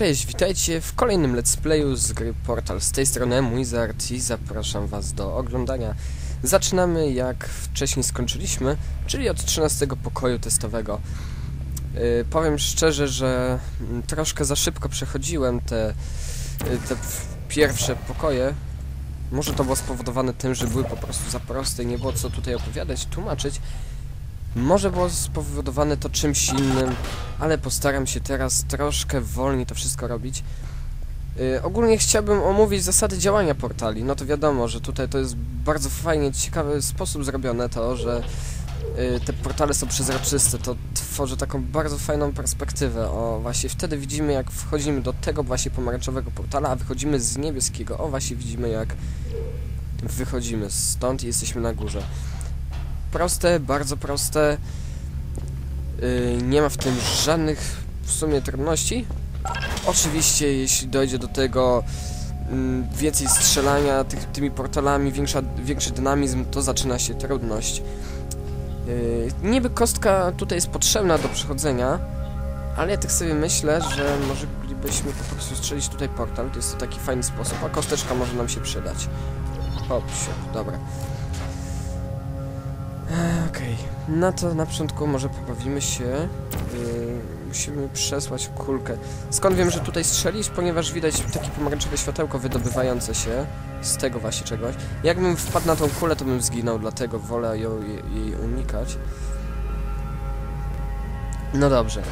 Cześć, witajcie w kolejnym let's playu z gry Portal. Z tej strony Wizard i zapraszam was do oglądania. Zaczynamy jak wcześniej skończyliśmy, czyli od 13 pokoju testowego. Yy, powiem szczerze, że troszkę za szybko przechodziłem te, yy, te pierwsze pokoje. Może to było spowodowane tym, że były po prostu za proste i nie było co tutaj opowiadać, tłumaczyć. Może było spowodowane to czymś innym, ale postaram się teraz troszkę wolniej to wszystko robić. Yy, ogólnie chciałbym omówić zasady działania portali. No to wiadomo, że tutaj to jest bardzo fajnie, ciekawy sposób zrobione to, że te portale są przezroczyste. To tworzy taką bardzo fajną perspektywę. O, właśnie wtedy widzimy jak wchodzimy do tego właśnie pomarańczowego portala, a wychodzimy z niebieskiego. O, właśnie widzimy jak wychodzimy stąd i jesteśmy na górze proste, bardzo proste. Yy, nie ma w tym żadnych w sumie trudności. Oczywiście, jeśli dojdzie do tego mm, więcej strzelania tymi portalami, większa, większy dynamizm, to zaczyna się trudność. Yy, niby kostka tutaj jest potrzebna do przechodzenia, ale ja tak sobie myślę, że może moglibyśmy po prostu strzelić tutaj portal, to jest to taki fajny sposób, a kosteczka może nam się przydać. Hop, siup, dobra. E, Okej, no to na początku może pobawimy się. Yy, musimy przesłać kulkę. Skąd wiem, że tutaj strzelić? Ponieważ widać takie pomarańczowe światełko wydobywające się z tego właśnie czegoś. Jakbym wpadł na tą kulę, to bym zginął, dlatego wolę ją, jej, unikać. No dobrze.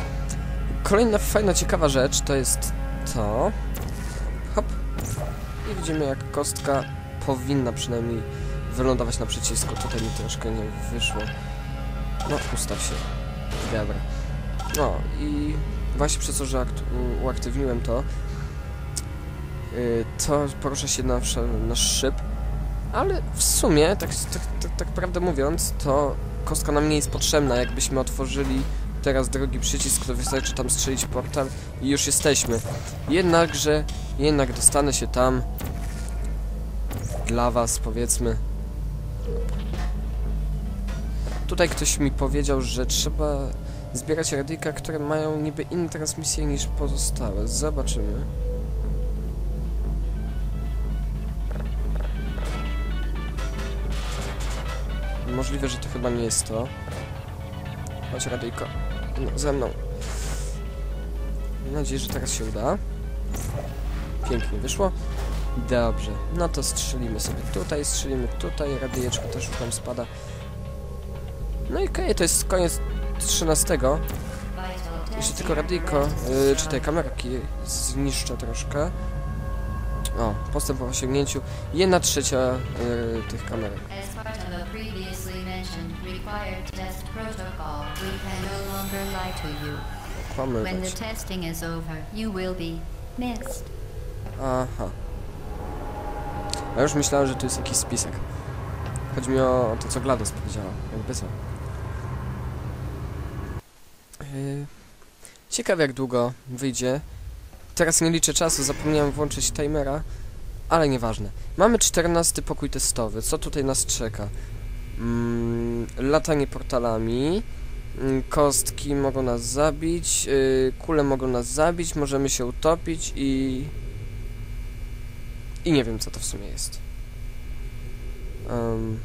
Kolejna fajna, ciekawa rzecz to jest to. Hop. I widzimy, jak kostka powinna przynajmniej wylądować na przycisku. Tutaj mi troszkę nie wyszło. No, ustaw się. Dobra. No i właśnie przez to, że uaktywniłem to, to porusza się na, na szyb, ale w sumie, tak, tak, tak, tak prawdę mówiąc, to kostka nam nie jest potrzebna. Jakbyśmy otworzyli teraz drugi przycisk, to wystarczy tam strzelić portal i już jesteśmy. Jednakże, jednak dostanę się tam dla was, powiedzmy, Tutaj ktoś mi powiedział, że trzeba zbierać radyjka, które mają niby inne transmisje niż pozostałe. Zobaczymy. Możliwe, że to chyba nie jest to. Chodź radyjko. No, ze mną. Mam nadzieję, że teraz się uda. Pięknie wyszło. Dobrze, no to strzelimy sobie tutaj, strzelimy tutaj, radyjeczko też już nam spada. No i okej, to jest koniec 13. Jeszcze tylko radyjko, yy, czy tej kamerki zniszczę troszkę. O, postęp po osiągnięciu. Jedna trzecia yy, tych kamerek. Required test protocol, we can no longer lie to you. When the testing is over, you will be missed. Aha. Ja już myślałem, że to jest jakiś spisek. Chodzi mi o to, co GLaDOS powiedziała. Jakby co. Yy, ciekawe jak długo wyjdzie. Teraz nie liczę czasu, zapomniałem włączyć timera, ale nieważne. Mamy 14 pokój testowy. Co tutaj nas czeka? Mm, latanie portalami. Mm, Kostki mogą nas zabić, yy, kule mogą nas zabić, możemy się utopić i... I nie wiem, co to w sumie jest. Em,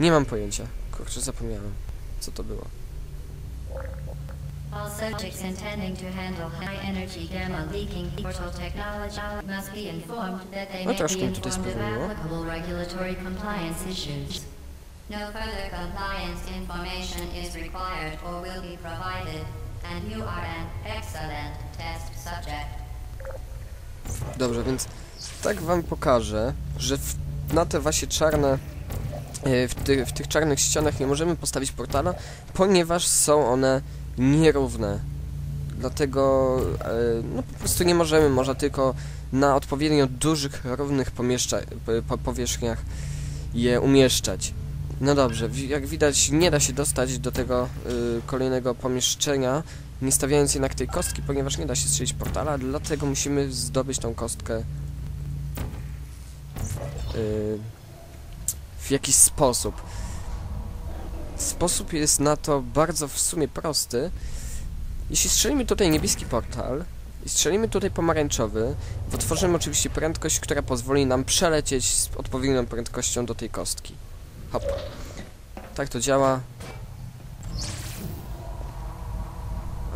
nie mam pojęcia. Kurczę, zapomniałem, co to było. All subjects intending to handle high energy gamma leaking portal technology must be informed that they No may troszkę be informed of applicable regulatory compliance issues. No further compliance information is required or will be provided, and you are an excellent test subject. Dobrze, więc tak wam pokażę, że w, na te właśnie czarne... e, W, ty, w tych czarnych ścianach nie możemy postawić portala, ponieważ są one nierówne. Dlatego e, no po prostu nie możemy, można tylko na odpowiednio dużych, równych powierzchniach je umieszczać. No dobrze, jak widać nie da się dostać do tego y, kolejnego pomieszczenia, nie stawiając jednak tej kostki, ponieważ nie da się strzelić portala, dlatego musimy zdobyć tą kostkę y, w jakiś sposób. Sposób jest na to bardzo w sumie prosty. Jeśli strzelimy tutaj niebieski portal i strzelimy tutaj pomarańczowy, wytworzymy oczywiście prędkość, która pozwoli nam przelecieć z odpowiednią prędkością do tej kostki. Hop. Tak to działa.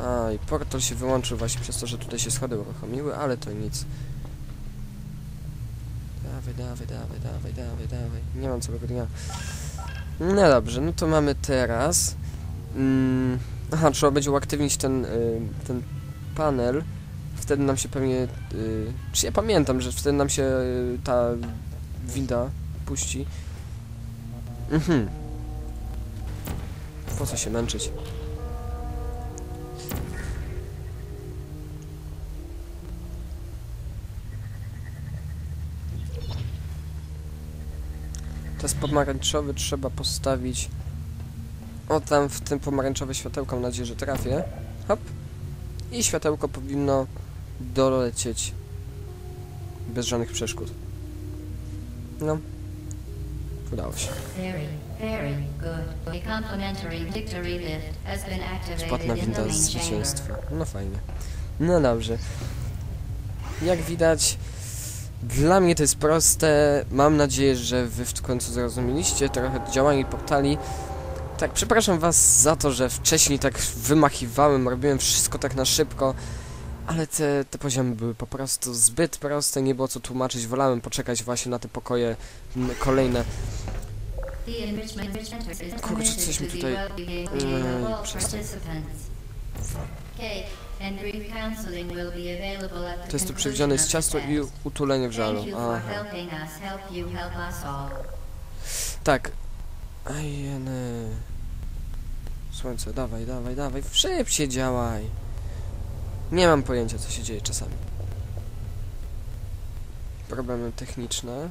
A, i portal się wyłączył właśnie przez to, że tutaj się schody uruchomiły, ale to nic. Dawaj, dawaj, dawaj, dawaj, dawaj, dawaj. Nie mam całego dnia. No dobrze, no to mamy teraz. Mm, aha, trzeba będzie uaktywnić ten, y, ten panel. Wtedy nam się pewnie. Y, czy ja pamiętam, że wtedy nam się y, ta winda puści. Mhm. Po co się męczyć? Teraz pomarańczowy trzeba postawić. O tam w tym pomarańczowe światełko, mam nadzieję, że trafię. Hop. I światełko powinno dolecieć bez żadnych przeszkód. No. Udało się. Very, very good. A complimentary victory lift has been activated Spadna in the winda zwycięstwa. No fajnie. No dobrze. Jak widać, dla mnie to jest proste. Mam nadzieję, że wy w końcu zrozumieliście trochę działanie portali. Tak, przepraszam was za to, że wcześniej tak wymachiwałem, robiłem wszystko tak na szybko, ale te, te poziomy były po prostu zbyt proste, nie było co tłumaczyć, wolałem poczekać właśnie na te pokoje m, kolejne. Kurczę, coś mi tutaj- Ej, przestań. To jest tu przewidziane the ciasto i utulenie w żalu. Aha. Tak. Ajeny. Słońce, dawaj, dawaj, dawaj. Szybciej działaj. Nie mam pojęcia, co się dzieje czasami. Problemy techniczne.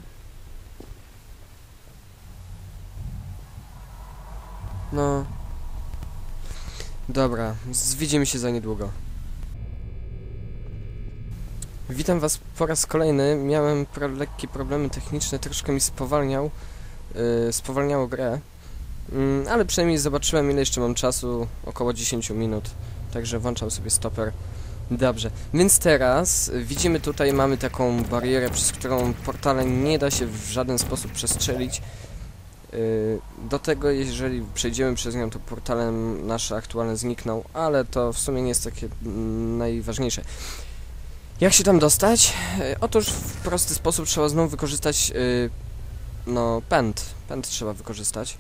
No. Dobra, widzimy się za niedługo. Witam was po raz kolejny. Miałem pro lekkie problemy techniczne, troszkę mi spowalniał yy, spowalniało grę. Mm, ale przynajmniej zobaczyłem ile jeszcze mam czasu, około 10 minut. Także włączam sobie stoper. Dobrze, więc teraz widzimy tutaj mamy taką barierę, przez którą portale nie da się w żaden sposób przestrzelić. Yy, do tego, jeżeli przejdziemy przez nią, to portalem nasze aktualne znikną, ale to w sumie nie jest takie mm, najważniejsze. Jak się tam dostać? Yy, otóż w prosty sposób trzeba znowu wykorzystać yy, no, pęd. Pęd trzeba wykorzystać.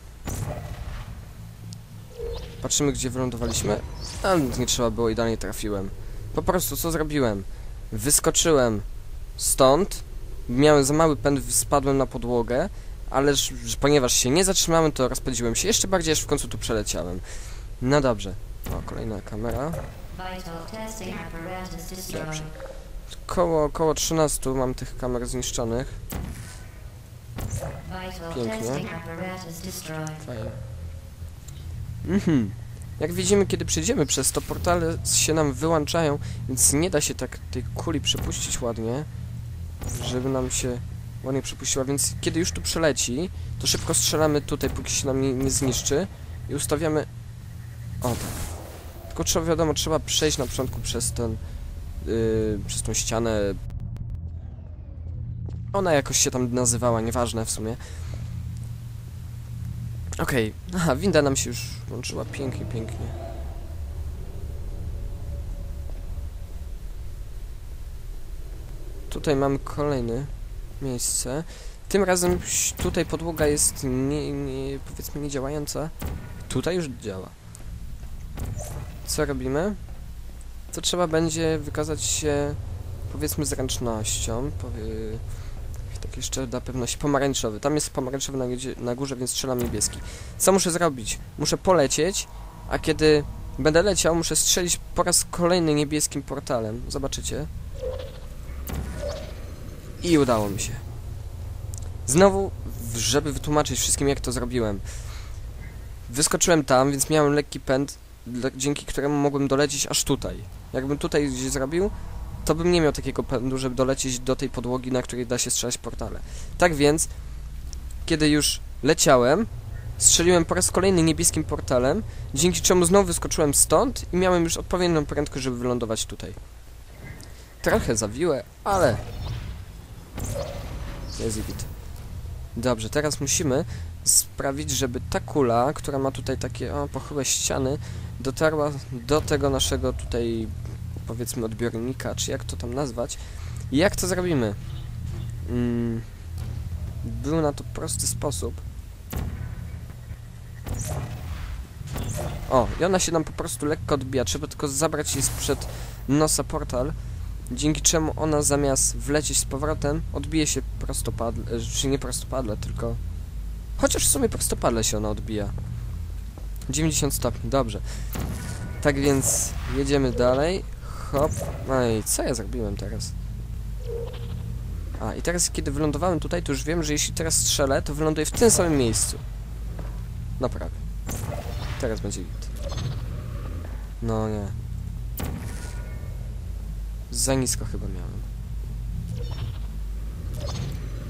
Patrzymy, gdzie wylądowaliśmy. A, nie trzeba było, idealnie trafiłem. Po prostu, co zrobiłem? Wyskoczyłem stąd, miałem za mały pęd, spadłem na podłogę, ale ponieważ się nie zatrzymałem, to rozpędziłem się jeszcze bardziej, aż w końcu tu przeleciałem. No dobrze. O, kolejna kamera. Dobrze. Koło, około 13 mam tych kamer zniszczonych. Pięknie. Fajnie. Mhm. Jak widzimy, kiedy przejdziemy przez to, portale się nam wyłączają, więc nie da się tak tej kuli przepuścić ładnie, żeby nam się ładnie przepuściła, więc kiedy już tu przeleci, to szybko strzelamy tutaj, póki się nam nie, nie zniszczy i ustawiamy... O tak. Tylko trzeba, wiadomo, trzeba przejść na początku przez ten... Yy, przez tą ścianę... Ona jakoś się tam nazywała, nieważne w sumie. Okej, aha, winda nam się już włączyła, pięknie, pięknie. Tutaj mamy kolejne miejsce. Tym razem tutaj podłoga jest nie, nie, powiedzmy niedziałająca. Tutaj już działa. Co robimy? To trzeba będzie wykazać się powiedzmy zręcznością. Powie... Tak jeszcze dla pewności pomarańczowy. Tam jest pomarańczowy na, na górze, więc strzelam niebieski. Co muszę zrobić? Muszę polecieć, a kiedy będę leciał, muszę strzelić po raz kolejny niebieskim portalem. Zobaczycie. I udało mi się. Znowu, żeby wytłumaczyć wszystkim, jak to zrobiłem. Wyskoczyłem tam, więc miałem lekki pęd, dzięki któremu mogłem dolecieć aż tutaj. Jakbym tutaj gdzieś zrobił, to bym nie miał takiego pędu, żeby dolecieć do tej podłogi, na której da się strzelać portale. Tak więc, kiedy już leciałem, strzeliłem po raz kolejny niebieskim portalem, dzięki czemu znowu wyskoczyłem stąd i miałem już odpowiednią prędkość, żeby wylądować tutaj. Trochę zawiłe, ale... Jest. Dobrze, teraz musimy sprawić, żeby ta kula, która ma tutaj takie o, pochyłe ściany, dotarła do tego naszego tutaj, powiedzmy, odbiornika, czy jak to tam nazwać. I jak to zrobimy? Mm, był na to prosty sposób. O, i ona się nam po prostu lekko odbija. Trzeba tylko zabrać jej sprzed nosa portal, dzięki czemu ona zamiast wlecieć z powrotem, odbije się prostopadle, czy nie prostopadle, tylko... Chociaż w sumie prostopadle się ona odbija. 90 stopni, dobrze. Tak więc jedziemy dalej. Hop. No i co ja zrobiłem teraz? A, i teraz kiedy wylądowałem tutaj, to już wiem, że jeśli teraz strzelę, to wyląduję w tym samym miejscu. No. Teraz będzie git. No nie. Za nisko chyba miałem.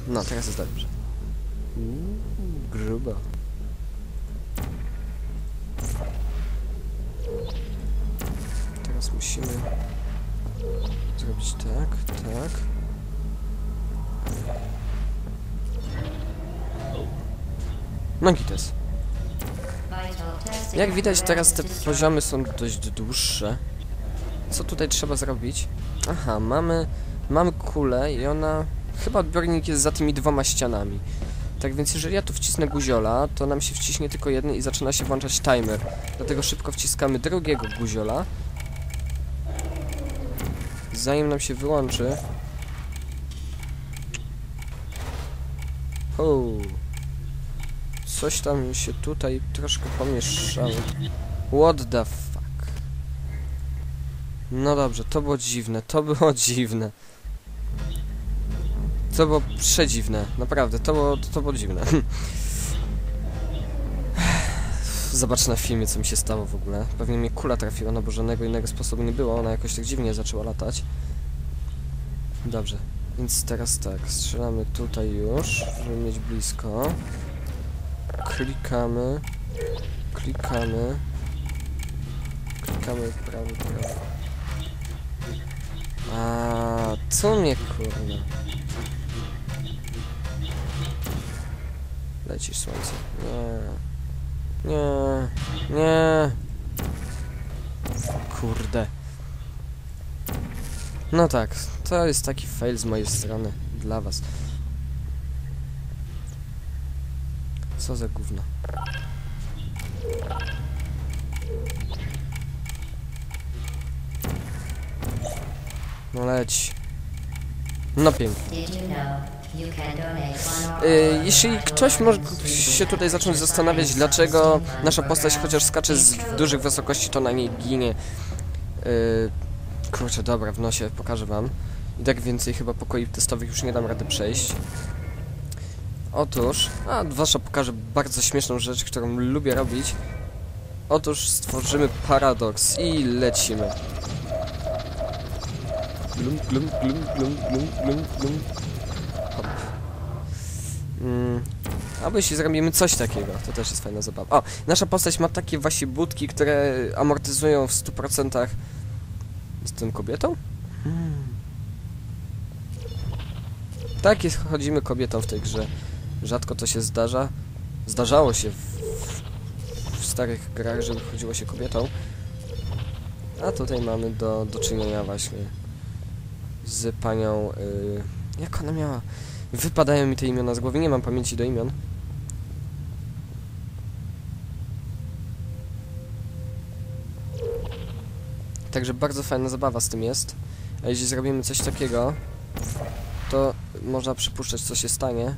No, teraz jest dobrze. Uuu, grubo. Teraz musimy zrobić tak, tak. No. Vital testing Jak widać teraz te poziomy są dość dłuższe. Co tutaj trzeba zrobić? Aha, mamy, mamy kulę i ona... Chyba odbiornik jest za tymi dwoma ścianami. Tak więc jeżeli ja tu wcisnę guziola, to nam się wciśnie tylko jeden i zaczyna się włączać timer. Dlatego szybko wciskamy drugiego guziola. Zanim nam się wyłączy... Coś tam się tutaj troszkę pomieszało. What the fuck? No dobrze, to było dziwne, to było dziwne. To było przedziwne, naprawdę, to było, to było dziwne. Zobacz na filmie, co mi się stało w ogóle. Pewnie mnie kula trafiła, no bo żadnego innego sposobu nie było, ona jakoś tak dziwnie zaczęła latać. Dobrze, więc teraz tak, strzelamy tutaj już, żeby mieć blisko. Klikamy. Klikamy. Klikamy w prawo, prawo. A, co mnie kurna? Lecisz słońce. Nie. Nie. Nie. Kurde. No tak, to jest taki fail z mojej strony. Dla was. Co za gówno. No leć. No pięknie. Y, jeśli ktoś może się tutaj zacząć zastanawiać, dlaczego nasza postać chociaż skacze z dużych wysokości, to na niej ginie. Y, kurczę, dobra, w nosie pokażę wam. I tak więcej chyba pokoi testowych już nie dam rady przejść. Otóż, a zwłaszcza pokażę bardzo śmieszną rzecz, którą lubię robić. Otóż stworzymy paradoks i lecimy. Glum, glum, glum, glum, glum, glum, glum. Mm. Albo jeśli zrobimy coś takiego, to też jest fajna zabawa. O, nasza postać ma takie właśnie budki, które amortyzują w 100% z tym kobietą? Hmm. Tak jest, chodzimy kobietą w tej grze. Rzadko to się zdarza. Zdarzało się w, w starych grach, żeby chodziło się kobietą. A tutaj mamy do, do czynienia właśnie z panią... y, jak ona miała? Wypadają mi te imiona z głowy, nie mam pamięci do imion. Także bardzo fajna zabawa z tym jest. A jeśli zrobimy coś takiego, to można przypuszczać, co się stanie.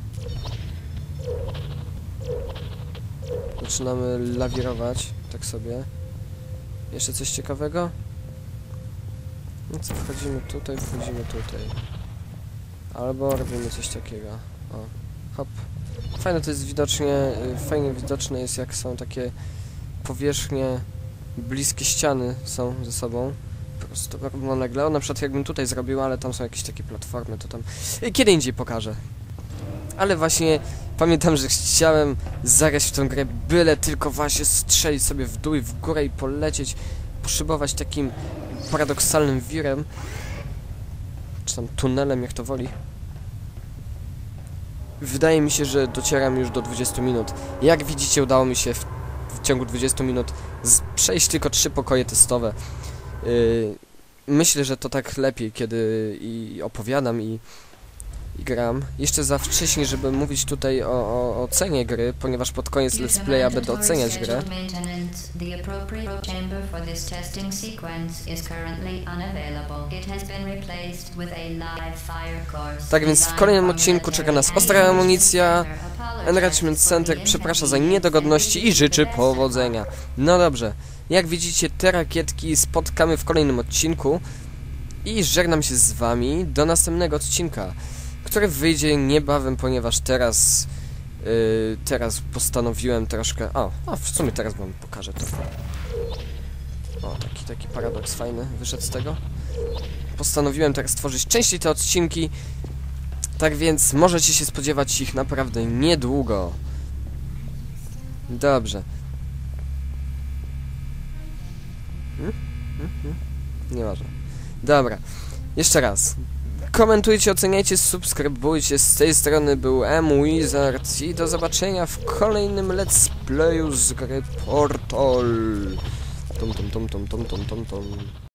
Zaczynamy lawirować, tak sobie. Jeszcze coś ciekawego? No co, wchodzimy tutaj, wchodzimy tutaj. Albo robimy coś takiego. O, hop. Fajne to jest widocznie, y, fajnie widoczne jest jak są takie powierzchnie, bliskie ściany są ze sobą. prostu równolegle. Na przykład jakbym tutaj zrobił, ale tam są jakieś takie platformy, to tam... Y, Kiedy indziej pokażę. Ale właśnie pamiętam, że chciałem zagrać w tę grę, byle tylko właśnie strzelić sobie w dół i w górę i polecieć, poszybować takim paradoksalnym wirem, czy tam tunelem, jak to woli. Wydaje mi się, że docieram już do 20 minut. Jak widzicie, udało mi się w, w ciągu 20 minut przejść tylko trzy pokoje testowe. Yy, myślę, że to tak lepiej, kiedy i opowiadam i gram. Jeszcze za wcześnie, żeby mówić tutaj o, o ocenie gry, ponieważ pod koniec let's playa będę oceniać grę. Tak więc w kolejnym odcinku czeka nas ostra amunicja. Enrichment Center przeprasza za niedogodności i życzy powodzenia. No dobrze, jak widzicie te rakietki spotkamy w kolejnym odcinku i żegnam się z wami do następnego odcinka, który wyjdzie niebawem, ponieważ teraz yy, teraz postanowiłem troszkę... O, o, w sumie teraz wam pokażę to. O, taki, taki paradoks fajny wyszedł z tego. Postanowiłem teraz tworzyć częściej te odcinki, tak więc możecie się spodziewać ich naprawdę niedługo. Dobrze. Hmm? Hmm? Hmm? Nieważne. Dobra. Jeszcze raz. Komentujcie, oceniajcie, subskrybujcie. Z tej strony był M Wizard i do zobaczenia w kolejnym let's playu z gry Portal. Tum tum tum tum tum tum tum tum.